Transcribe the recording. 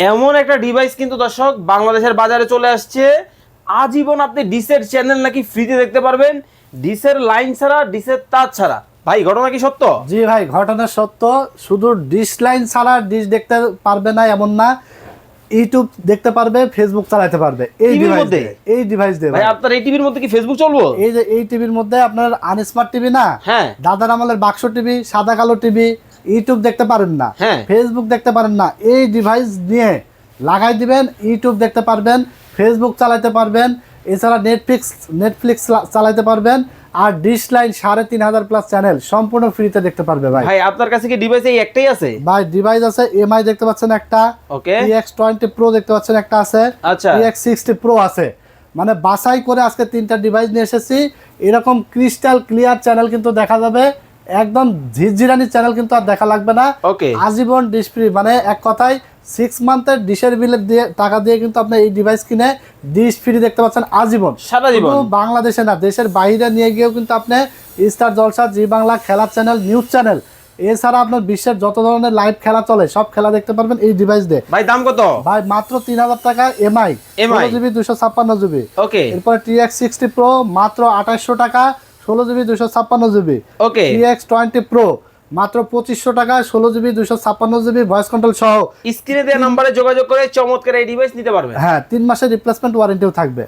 এমন একটা ডিভাইস কিন্তু দর্শক বাংলাদেশের বাজারে চলে আসছে। আজীবন আপনি ডিসের চ্যানেল নাকি ফ্রিতে দেখতে পারবেন। ডিসের লাইন ছাড়া ডিসের তার ছাড়া। ভাই ঘটনা কি সত্য? জি ভাই ঘটনা সত্য। শুধু ডিশ লাইন ছাড়া ডিশ দেখতে পারবে না এমন না। ইউটিউব দেখতে পারবে ফেসবুক চালাতে পারবে। এই ডিভাইস মধ্যে? দিয়ে এই ডিভাইস দিয়ে ভাই ভাই। আপনার এই টিভির মধ্যে কি ফেসবুক চলবো? এই যে এই টিভির মধ্যে আপনার আনস্মার্ট টিভি না? হ্যাঁ। দাদার আমলের বাক্স টিভি সাদা কালো টিভি ইউটিউব দেখতে পারেন না। হ্যাঁ। ফেসবুক দেখতে পারেন না। এই ডিভাইস নিয়ে লাগাই দিবেন ইউটিউব দেখতে পারবেন ফেসবুক চালাতে পারবেন এছাড়া নেটফ্লিক্স নেটফ্লিক্স চালাতে পারবেন আর ডিশ লাইন সাড়ে তিন হাজার প্লাস চ্যানেল সম্পূর্ণ ফ্রিতে দেখতে পারবে ভাই। ভাই আপনার কাছে কি ডিভাইস এই একটাই আছে? ভাই ডিভাইস আছে এমআই দেখতে পাচ্ছেন একটা ওকে এক্স টোয়েন্টি প্রো দেখতে পাচ্ছেন একটা আছে আচ্ছা। এক্স সিক্সটি প্রো আছে। মানে বাছাই করে আজকে তিনটা ডিভাইস নিয়ে এসেছি। এরকম ক্রিস্টাল ক্লিয়ার চ্যানেল কিন্তু দেখা যাবে। একদম ঝিরঝিরানি চ্যানেল কিন্তু আর দেখা লাগবে না। ওকে আজীবন ডিশ ফ্রি মানে এক কথায় সিক্স মান্থের ডিশের বিলের দিয়ে টাকা দিয়ে কিন্তু আপনি এই ডিভাইস কিনে ডিশ ফ্রি দেখতে পাচ্ছেন আজীবন। সারা জীবন। বাংলাদেশে না দেশের বাইরে নিয়ে গিয়েও কিন্তু আপনি স্টার জলসা জি বাংলা খেলার চ্যানেল নিউজ চ্যানেল এছাড়া আপনার বিশ্বের যত ধরনের লাইভ খেলা চলে সব খেলা দেখতে পারবেন এই ডিভাইস দিয়ে। ভাই দাম কত? ভাই মাত্র তিন হাজার টাকা এমআই জিবি দুশো ছাপ্পান্ন জিবি ওকে এরপরে টি এক্স সিক্সটি প্রো মাত্র আঠাশশো টাকা। ষোলো জিবি দুশো ছাপ্পান্ন GB. Okay X twenty pro মাত্র পঁচিশশো টাকা ষোলো জিবি দুশো ছাপ্পান্ন জিবি ভয়েস কন্ট্রোল সহ। স্ক্রিনে দেওয়া নাম্বারে যোগাযোগ করে চমৎকার এই ডিভাইস নিতে পারবে হ্যাঁ তিন মাসের রিপ্লেসমেন্ট ওয়ারেন্টিও থাকবে।